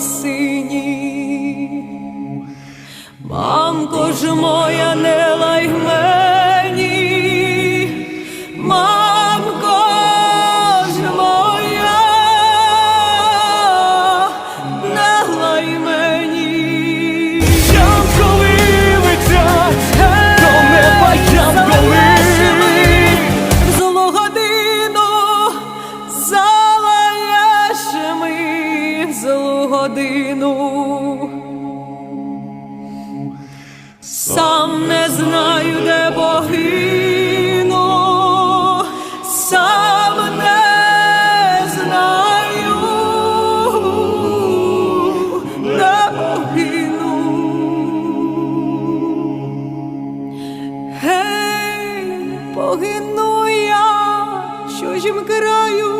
сині. Мамко ж моя, не годину. Сам не знаю, де богино, сам не знаю, де погину. Гей, погину я, що жім краю.